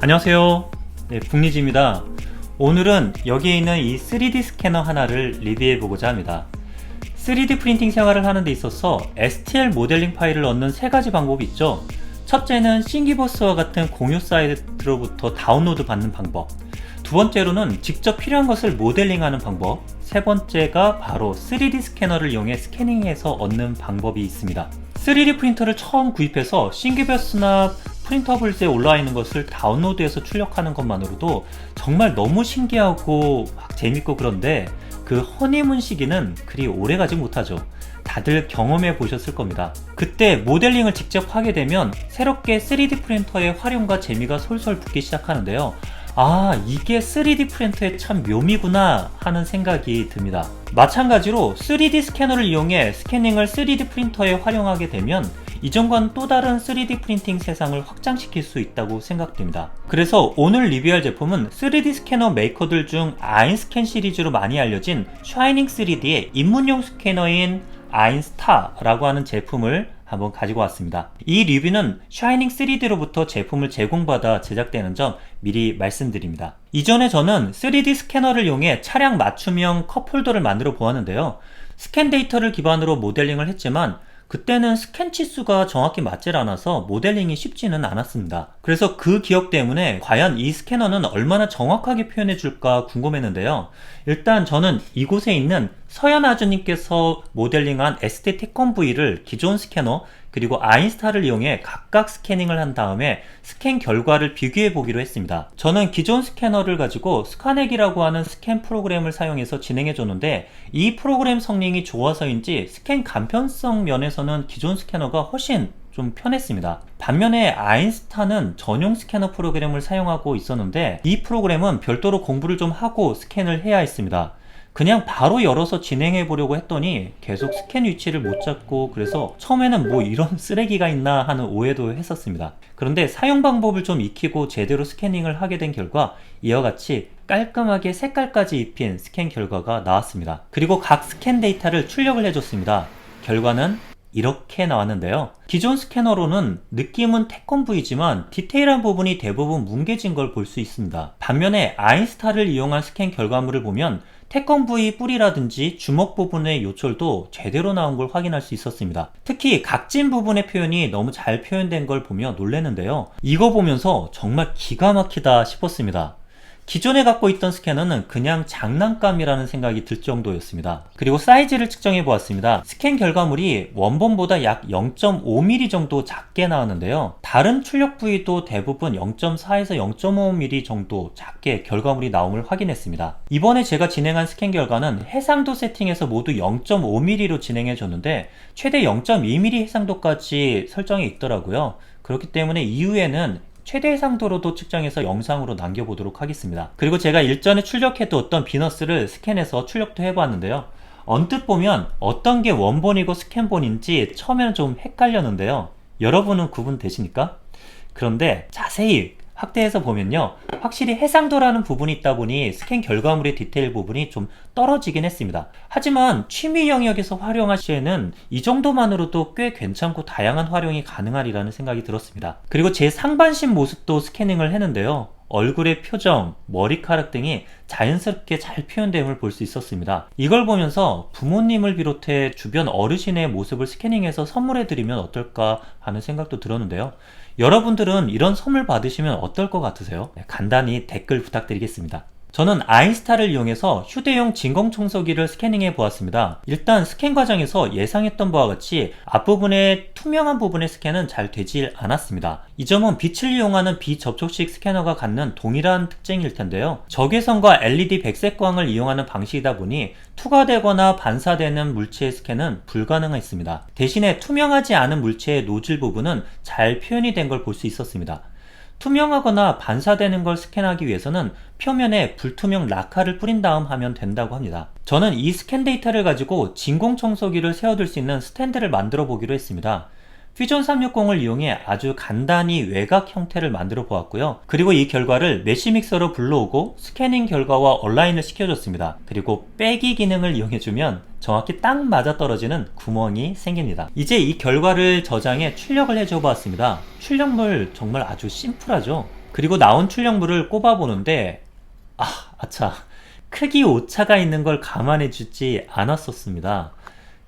안녕하세요. 네, 북리지입니다. 오늘은 여기에 있는 이 3D 스캐너 하나를 리뷰해 보고자 합니다. 3D 프린팅 생활을 하는 데 있어서 STL 모델링 파일을 얻는 세 가지 방법이 있죠. 첫째는 싱기버스와 같은 공유 사이트로부터 다운로드 받는 방법. 두 번째로는 직접 필요한 것을 모델링하는 방법. 세 번째가 바로 3D 스캐너를 이용해 스캐닝해서 얻는 방법이 있습니다. 3D 프린터를 처음 구입해서 싱기버스나 프린터블스에 올라와 있는 것을 다운로드해서 출력하는 것만으로도 정말 너무 신기하고 막 재밌고 그런데 그 허니문 시기는 그리 오래 가지 못하죠. 다들 경험해 보셨을 겁니다. 그때 모델링을 직접 하게 되면 새롭게 3D 프린터의 활용과 재미가 솔솔 붙기 시작하는데요. 아, 이게 3D 프린터의 참 묘미구나 하는 생각이 듭니다. 마찬가지로 3D 스캐너를 이용해 스캐닝을 3D 프린터에 활용하게 되면 이전과는 또 다른 3D 프린팅 세상을 확장시킬 수 있다고 생각됩니다. 그래서 오늘 리뷰할 제품은 3D 스캐너 메이커들 중 아인스캔 시리즈로 많이 알려진 샤이닝 3D의 입문용 스캐너인 아인스타라고 하는 제품을 한번 가지고 왔습니다. 이 리뷰는 샤이닝 3D로부터 제품을 제공받아 제작되는 점 미리 말씀드립니다. 이전에 저는 3D 스캐너를 이용해 차량 맞춤형 컵홀더를 만들어 보았는데요. 스캔 데이터를 기반으로 모델링을 했지만 그때는 스캔 치수가 정확히 맞질 않아서 모델링이 쉽지는 않았습니다. 그래서 그 기억 때문에 과연 이 스캐너는 얼마나 정확하게 표현해 줄까 궁금했는데요. 일단 저는 이곳에 있는 서현 아주님께서 모델링한 ST 태권 V를 기존 스캐너 그리고 아인스타를 이용해 각각 스캐닝을 한 다음에 스캔 결과를 비교해 보기로 했습니다. 저는 기존 스캐너를 가지고 스카넥이라고 하는 스캔 프로그램을 사용해서 진행해 줬는데 이 프로그램 성능이 좋아서인지 스캔 간편성 면에서는 기존 스캐너가 훨씬 좀 편했습니다. 반면에 아인스타는 전용 스캐너 프로그램을 사용하고 있었는데 이 프로그램은 별도로 공부를 좀 하고 스캔을 해야 했습니다. 그냥 바로 열어서 진행해 보려고 했더니 계속 스캔 위치를 못 잡고 그래서 처음에는 뭐 이런 쓰레기가 있나 하는 오해도 했었습니다. 그런데 사용 방법을 좀 익히고 제대로 스캐닝을 하게 된 결과 이와 같이 깔끔하게 색깔까지 입힌 스캔 결과가 나왔습니다. 그리고 각 스캔 데이터를 출력을 해줬습니다. 결과는 이렇게 나왔는데요. 기존 스캐너로는 느낌은 태권브이지만 디테일한 부분이 대부분 뭉개진 걸 볼 수 있습니다. 반면에 아인스타를 이용한 스캔 결과물을 보면 태권브이 뿌리라든지 주먹 부분의 요철도 제대로 나온 걸 확인할 수 있었습니다. 특히 각진 부분의 표현이 너무 잘 표현된 걸 보며 놀랐는데요. 이거 보면서 정말 기가 막히다 싶었습니다. 기존에 갖고 있던 스캐너는 그냥 장난감이라는 생각이 들 정도였습니다. 그리고 사이즈를 측정해 보았습니다. 스캔 결과물이 원본보다 약 0.5mm 정도 작게 나왔는데요. 다른 출력 부위도 대부분 0.4에서 0.5mm 정도 작게 결과물이 나옴을 확인했습니다. 이번에 제가 진행한 스캔 결과는 해상도 세팅에서 모두 0.5mm로 진행해 줬는데 최대 0.2mm 해상도까지 설정이 있더라고요. 그렇기 때문에 이후에는 최대 해상도로도 측정해서 영상으로 남겨보도록 하겠습니다. 그리고 제가 일전에 출력해두었던 비너스를 스캔해서 출력도 해보았는데요. 언뜻 보면 어떤 게 원본이고 스캔본인지 처음에는 좀 헷갈렸는데요. 여러분은 구분 되십니까? 그런데 자세히 확대해서 보면요. 확실히 해상도라는 부분이 있다 보니 스캔 결과물의 디테일 부분이 좀 떨어지긴 했습니다. 하지만 취미 영역에서 활용할 시에는 이 정도만으로도 꽤 괜찮고 다양한 활용이 가능하리라는 생각이 들었습니다. 그리고 제 상반신 모습도 스캐닝을 했는데요. 얼굴의 표정, 머리카락 등이 자연스럽게 잘 표현됨을 볼 수 있었습니다. 이걸 보면서 부모님을 비롯해 주변 어르신의 모습을 스캐닝해서 선물해드리면 어떨까 하는 생각도 들었는데요. 여러분들은 이런 선물 받으시면 어떨 것 같으세요? 네, 간단히 댓글 부탁드리겠습니다. 저는 아인스타를 이용해서 휴대용 진공청소기를 스캐닝해 보았습니다. 일단 스캔 과정에서 예상했던 바와 같이 앞부분의 투명한 부분의 스캔은 잘 되지 않았습니다. 이 점은 빛을 이용하는 비접촉식 스캐너가 갖는 동일한 특징일 텐데요. 적외선과 LED 백색광을 이용하는 방식이다 보니 투과되거나 반사되는 물체의 스캔은 불가능했습니다. 대신에 투명하지 않은 물체의 노즐 부분은 잘 표현이 된 걸 볼 수 있었습니다. 투명하거나 반사되는 걸 스캔하기 위해서는 표면에 불투명 라카를 뿌린 다음 하면 된다고 합니다. 저는 이 스캔 데이터를 가지고 진공 청소기를 세워둘 수 있는 스탠드를 만들어 보기로 했습니다. 퓨전 360을 이용해 아주 간단히 외곽 형태를 만들어 보았고요. 그리고 이 결과를 메시 믹서로 불러오고 스캐닝 결과와 온라인을 시켜줬습니다. 그리고 빼기 기능을 이용해주면 정확히 딱 맞아 떨어지는 구멍이 생깁니다. 이제 이 결과를 저장해 출력을 해줘 보았습니다. 출력물 정말 아주 심플하죠? 그리고 나온 출력물을 꼽아보는데 아, 아차. 크기 오차가 있는 걸 감안해 주지 않았었습니다.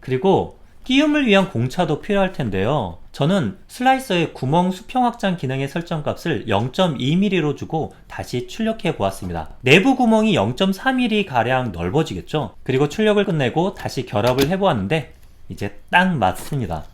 그리고 끼움을 위한 공차도 필요할 텐데요. 저는 슬라이서의 구멍 수평 확장 기능의 설정 값을 0.2mm로 주고 다시 출력해 보았습니다. 내부 구멍이 0.3mm 가량 넓어지겠죠? 그리고 출력을 끝내고 다시 결합을 해 보았는데 이제 딱 맞습니다.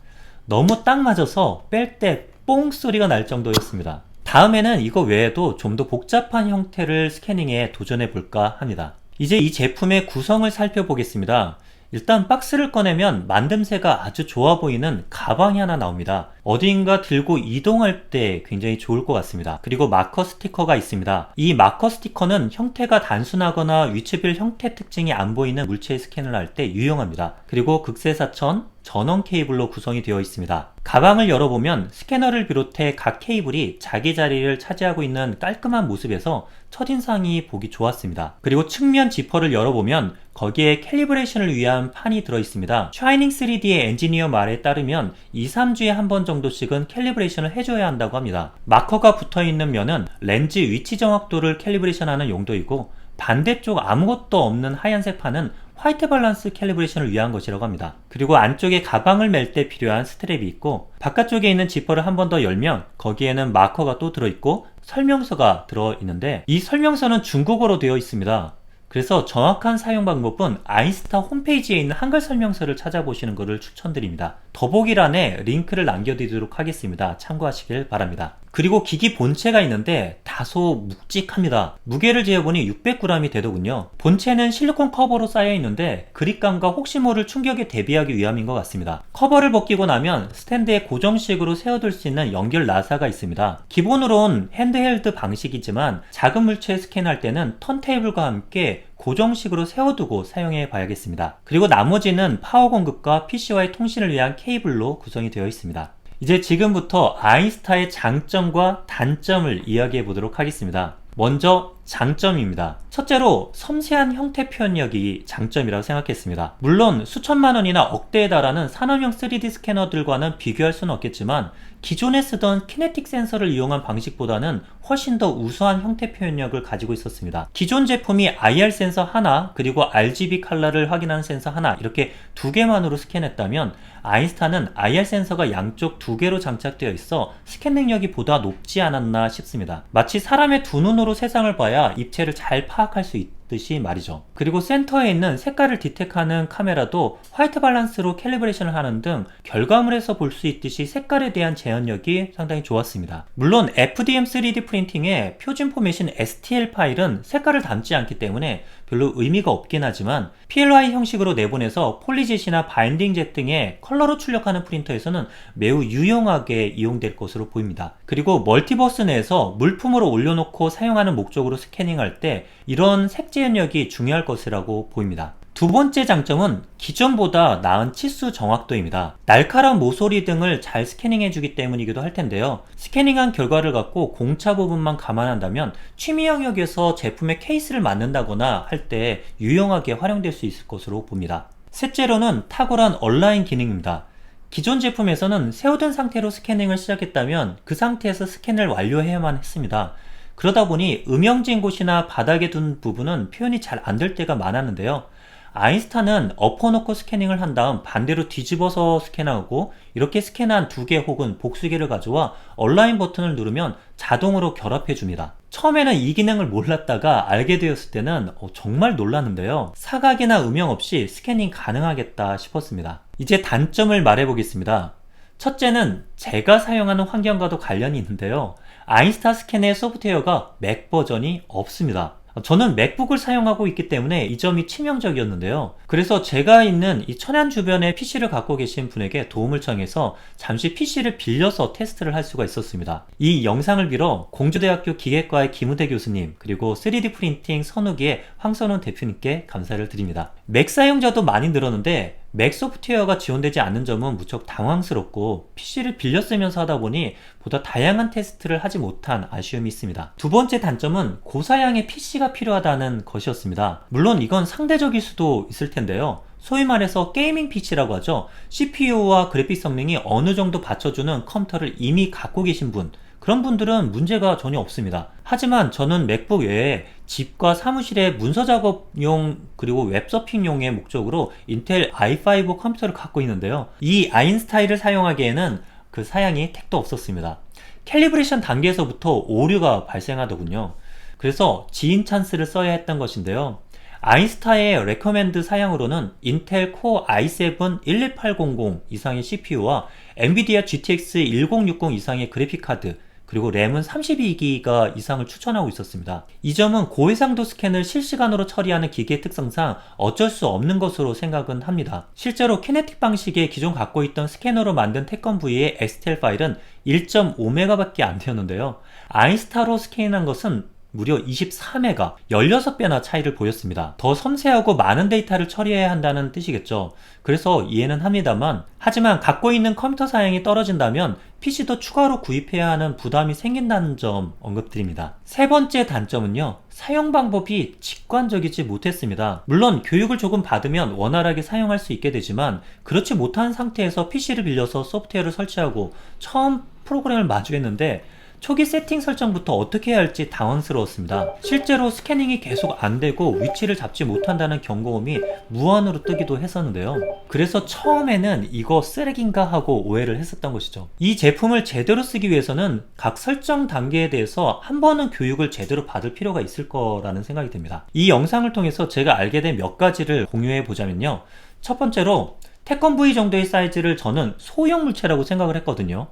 너무 딱 맞아서 뺄 때 뽕 소리가 날 정도였습니다. 다음에는 이거 외에도 좀 더 복잡한 형태를 스캐닝해 도전해 볼까 합니다. 이제 이 제품의 구성을 살펴보겠습니다. 일단 박스를 꺼내면 만듦새가 아주 좋아 보이는 가방이 하나 나옵니다. 어디인가 들고 이동할 때 굉장히 좋을 것 같습니다. 그리고 마커 스티커가 있습니다. 이 마커 스티커는 형태가 단순하거나 위치별 형태 특징이 안 보이는 물체 스캔을 할 때 유용합니다. 그리고 극세사천, 전원 케이블로 구성이 되어 있습니다. 가방을 열어보면 스캐너를 비롯해 각 케이블이 자기 자리를 차지하고 있는 깔끔한 모습에서 첫인상이 보기 좋았습니다. 그리고 측면 지퍼를 열어보면 거기에 캘리브레이션을 위한 판이 들어 있습니다. 샤이닝 3D의 엔지니어 말에 따르면 2, 3주에 한 번 정도씩은 캘리브레이션을 해줘야 한다고 합니다. 마커가 붙어 있는 면은 렌즈 위치 정확도를 캘리브레이션하는 용도이고 반대쪽 아무것도 없는 하얀색 판은 화이트 밸런스 캘리브레이션을 위한 것이라고 합니다. 그리고 안쪽에 가방을 멜 때 필요한 스트랩이 있고 바깥쪽에 있는 지퍼를 한 번 더 열면 거기에는 마커가 또 들어있고 설명서가 들어있는데 이 설명서는 중국어로 되어 있습니다. 그래서 정확한 사용 방법은 아이스타 홈페이지에 있는 한글 설명서를 찾아보시는 것을 추천드립니다. 더보기란에 링크를 남겨드리도록 하겠습니다. 참고하시길 바랍니다. 그리고 기기 본체가 있는데 다소 묵직합니다. 무게를 재어보니 600g이 되더군요. 본체는 실리콘 커버로 쌓여 있는데 그립감과 혹시 모를 충격에 대비하기 위함인 것 같습니다. 커버를 벗기고 나면 스탠드에 고정식으로 세워둘 수 있는 연결 나사가 있습니다. 기본으론 핸드헬드 방식이지만 작은 물체 스캔할 때는 턴테이블과 함께 고정식으로 세워두고 사용해 봐야겠습니다. 그리고 나머지는 파워 공급과 PC와의 통신을 위한 케이블로 구성이 되어 있습니다. 이제 지금부터 아이스타의 장점과 단점을 이야기해 보도록 하겠습니다. 먼저 장점입니다. 첫째로 섬세한 형태 표현력이 장점이라고 생각했습니다. 물론 수천만 원이나 억대에 달하는 산업용 3D 스캐너들과는 비교할 수는 없겠지만 기존에 쓰던 키네틱 센서를 이용한 방식보다는 훨씬 더 우수한 형태 표현력을 가지고 있었습니다. 기존 제품이 IR 센서 하나 그리고 RGB 컬러를 확인하는 센서 하나 이렇게 두 개만으로 스캔했다면 아이스타는 IR 센서가 양쪽 두 개로 장착되어 있어 스캔 능력이 보다 높지 않았나 싶습니다. 마치 사람의 두 눈으로 세상을 봐야 입체를 잘 파악할 수 있 듯이 말이죠. 그리고 센터에 있는 색깔을 디텍하는 카메라도 화이트 밸런스로 캘리브레이션을 하는 등 결과물에서 볼 수 있듯이 색깔에 대한 재현력이 상당히 좋았습니다. 물론 FDM 3D 프린팅의 표준 포맷인 STL 파일은 색깔을 담지 않기 때문에 별로 의미가 없긴 하지만 PLY 형식으로 내보내서 폴리젯이나 바인딩 젯 등의 컬러로 출력하는 프린터에서는 매우 유용하게 이용될 것으로 보입니다. 그리고 멀티버스 내에서 물품으로 올려놓고 사용하는 목적으로 스캐닝할 때 이런 색 재현력이 중요할 것이라고 보입니다. 두 번째 장점은 기존보다 나은 치수 정확도입니다. 날카로운 모서리 등을 잘 스캐닝해 주기 때문이기도 할 텐데요. 스캐닝한 결과를 갖고 공차 부분만 감안한다면 취미 영역에서 제품의 케이스를 만든다거나 할 때 유용하게 활용될 수 있을 것으로 봅니다. 셋째로는 탁월한 온라인 기능입니다. 기존 제품에서는 세워둔 상태로 스캐닝을 시작했다면 그 상태에서 스캔을 완료해야만 했습니다. 그러다 보니 음영진 곳이나 바닥에 둔 부분은 표현이 잘 안 될 때가 많았는데요. 아인스타는 엎어놓고 스캐닝을 한 다음 반대로 뒤집어서 스캔하고 이렇게 스캔한 두 개 혹은 복수 개를 가져와 온라인 버튼을 누르면 자동으로 결합해 줍니다. 처음에는 이 기능을 몰랐다가 알게 되었을 때는 어, 정말 놀랐는데요. 사각이나 음영 없이 스캐닝 가능하겠다 싶었습니다. 이제 단점을 말해 보겠습니다. 첫째는 제가 사용하는 환경과도 관련이 있는데요. 아인스타 스캔의 소프트웨어가 맥 버전이 없습니다. 저는 맥북을 사용하고 있기 때문에 이 점이 치명적이었는데요. 그래서 제가 있는 이 천안 주변에 PC를 갖고 계신 분에게 도움을 청해서 잠시 PC를 빌려서 테스트를 할 수가 있었습니다. 이 영상을 빌어 공주대학교 기계과의 김우대 교수님 그리고 3D 프린팅 선우기의 황선훈 대표님께 감사를 드립니다. 맥 사용자도 많이 늘었는데 맥 소프트웨어가 지원되지 않는 점은 무척 당황스럽고 PC를 빌려 쓰면서 하다 보니 보다 다양한 테스트를 하지 못한 아쉬움이 있습니다. 두 번째 단점은 고사양의 PC가 필요하다는 것이었습니다. 물론 이건 상대적일 수도 있을 텐데요. 소위 말해서 게이밍 PC라고 하죠. CPU와 그래픽 성능이 어느 정도 받쳐주는 컴퓨터를 이미 갖고 계신 분, 그런 분들은 문제가 전혀 없습니다. 하지만 저는 맥북 외에 집과 사무실에 문서 작업용 그리고 웹서핑용의 목적으로 인텔 i5 컴퓨터를 갖고 있는데요. 이 아인스타일을 사용하기에는 그 사양이 택도 없었습니다. 캘리브레이션 단계에서부터 오류가 발생하더군요. 그래서 지인 찬스를 써야 했던 것인데요. 아인스타의 레커멘드 사양으로는 인텔 코어 i7 12800 이상의 CPU와 엔비디아 GTX 1060 이상의 그래픽카드 그리고 램은 32기가 이상을 추천하고 있었습니다. 이 점은 고해상도 스캔을 실시간으로 처리하는 기기의 특성상 어쩔 수 없는 것으로 생각은 합니다. 실제로 키네틱 방식의 기존 갖고 있던 스캐너로 만든 태권 V의 XTL 파일은 1.5메가밖에 안 되었는데요. 아인스타로 스캔한 것은 무려 24메가, 16배나 차이를 보였습니다. 더 섬세하고 많은 데이터를 처리해야 한다는 뜻이겠죠. 그래서 이해는 합니다만, 하지만 갖고 있는 컴퓨터 사양이 떨어진다면 PC도 추가로 구입해야 하는 부담이 생긴다는 점 언급드립니다. 세 번째 단점은요, 사용 방법이 직관적이지 못했습니다. 물론 교육을 조금 받으면 원활하게 사용할 수 있게 되지만, 그렇지 못한 상태에서 PC를 빌려서 소프트웨어를 설치하고 처음 프로그램을 마주했는데, 초기 세팅 설정부터 어떻게 해야 할지 당황스러웠습니다. 실제로 스캐닝이 계속 안 되고 위치를 잡지 못한다는 경고음이 무한으로 뜨기도 했었는데요. 그래서 처음에는 이거 쓰레기인가 하고 오해를 했었던 것이죠. 이 제품을 제대로 쓰기 위해서는 각 설정 단계에 대해서 한 번은 교육을 제대로 받을 필요가 있을 거라는 생각이 듭니다. 이 영상을 통해서 제가 알게 된 몇 가지를 공유해 보자면요. 첫 번째로 태권 V 정도의 사이즈를 저는 소형 물체라고 생각을 했거든요.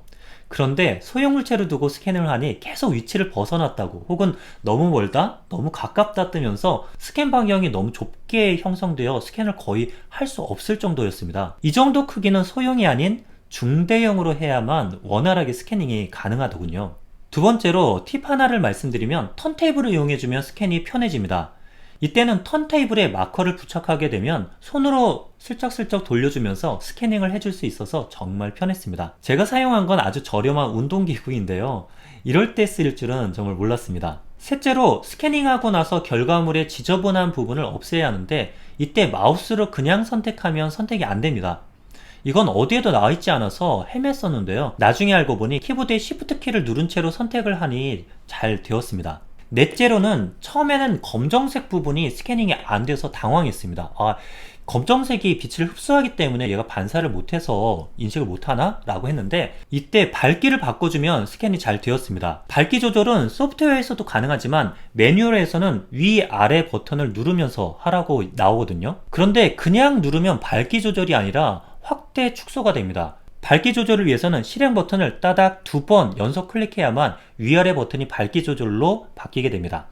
그런데 소형 물체를 두고 스캔을 하니 계속 위치를 벗어났다고 혹은 너무 멀다, 너무 가깝다 뜨면서 스캔 방향이 너무 좁게 형성되어 스캔을 거의 할 수 없을 정도였습니다. 이 정도 크기는 소형이 아닌 중대형으로 해야만 원활하게 스캐닝이 가능하더군요. 두 번째로 팁 하나를 말씀드리면 턴테이블을 이용해주면 스캔이 편해집니다. 이때는 턴테이블에 마커를 부착하게 되면 손으로 슬쩍슬쩍 돌려주면서 스캐닝을 해줄 수 있어서 정말 편했습니다. 제가 사용한 건 아주 저렴한 운동기구인데요. 이럴 때 쓰일 줄은 정말 몰랐습니다. 셋째로 스캐닝하고 나서 결과물의 지저분한 부분을 없애야 하는데 이때 마우스로 그냥 선택하면 선택이 안 됩니다. 이건 어디에도 나와 있지 않아서 헤맸었는데요. 나중에 알고 보니 키보드의 Shift 키를 누른 채로 선택을 하니 잘 되었습니다. 넷째로는 처음에는 검정색 부분이 스캐닝이 안 돼서 당황했습니다. 아, 검정색이 빛을 흡수하기 때문에 얘가 반사를 못해서 인식을 못하나? 라고 했는데 이때 밝기를 바꿔주면 스캔이 잘 되었습니다. 밝기 조절은 소프트웨어에서도 가능하지만 매뉴얼에서는 위아래 버튼을 누르면서 하라고 나오거든요. 그런데 그냥 누르면 밝기 조절이 아니라 확대 축소가 됩니다. 밝기 조절을 위해서는 실행 버튼을 따닥 두 번 연속 클릭해야만 위아래 버튼이 밝기 조절로 바뀌게 됩니다.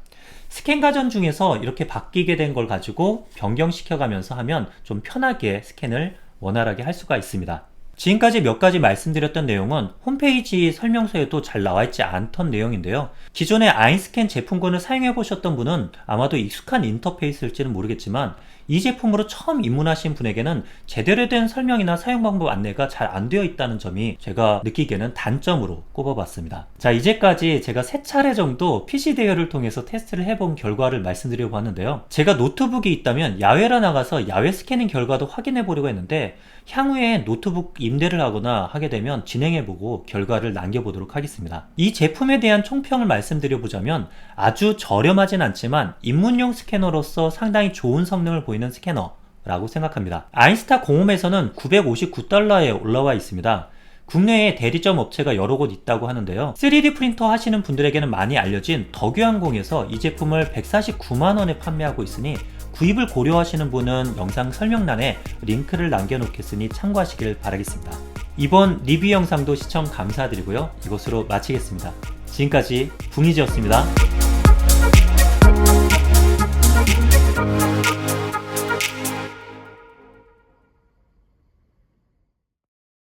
스캔 과정 중에서 이렇게 바뀌게 된 걸 가지고 변경시켜 가면서 하면 좀 편하게 스캔을 원활하게 할 수가 있습니다. 지금까지 몇 가지 말씀드렸던 내용은 홈페이지 설명서에도 잘 나와 있지 않던 내용인데요. 기존의 아인스캔 제품군을 사용해 보셨던 분은 아마도 익숙한 인터페이스일지는 모르겠지만 이 제품으로 처음 입문하신 분에게는 제대로 된 설명이나 사용 방법 안내가 잘 안 되어 있다는 점이 제가 느끼기에는 단점으로 꼽아봤습니다. 자, 이제까지 제가 세 차례 정도 PC 대여를 통해서 테스트를 해본 결과를 말씀드려 봤는데요. 제가 노트북이 있다면 야외로 나가서 야외 스캐닝 결과도 확인해 보려고 했는데 향후에 노트북 임대를 하거나 하게 되면 진행해보고 결과를 남겨보도록 하겠습니다. 이 제품에 대한 총평을 말씀드려보자면 아주 저렴하진 않지만 입문용 스캐너로서 상당히 좋은 성능을 보이 는 스캐너 라고 생각합니다. 아인스타 공홈에서는 959달러에 올라와 있습니다. 국내에 대리점 업체가 여러 곳 있다고 하는데요. 3D 프린터 하시는 분들에게는 많이 알려진 덕유항공에서 이 제품을 149만원에 판매하고 있으니 구입을 고려하시는 분은 영상 설명란에 링크를 남겨놓겠으니 참고하시길 바라겠습니다. 이번 리뷰 영상도 시청 감사드리고요. 이것으로 마치겠습니다. 지금까지 붕이지였습니다.